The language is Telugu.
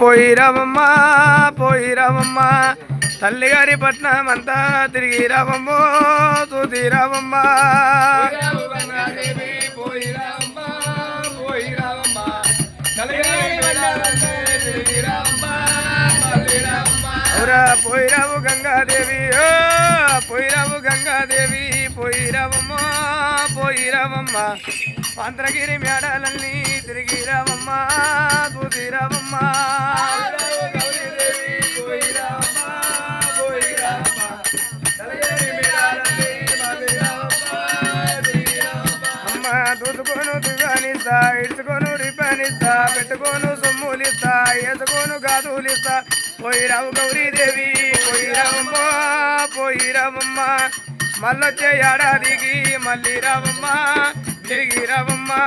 పోయి రావమ్మ పోయి రావమ్మ తల్లిగారి పట్నం అంతా తిరిగి రావమ్మో చూసి రావమ్మ అవురా పోయి రావు గంగాదేవి ఓ పోయి రావు గంగాదేవి పోయి రావమ్మ పోయి రావమ్మ పంత్రగిరి మేడాలన్నీ తిరిగి రావమ్మ. చూసి రావమ్మ అమ్మ దూసుకోను దివానిస్తా ఇడుచుకోను రిపనిస్తా పెట్టుకోను సొమ్ములిస్తా ఎదుకోను గాదులిస్తా పోయి రావు గౌరీదేవి పోయి రావమ్మ పోయి రావమ్మ మళ్ళొచ్చే ఏడాదికి మళ్ళీ రావమ్మ తిరిగి రావమ్మా.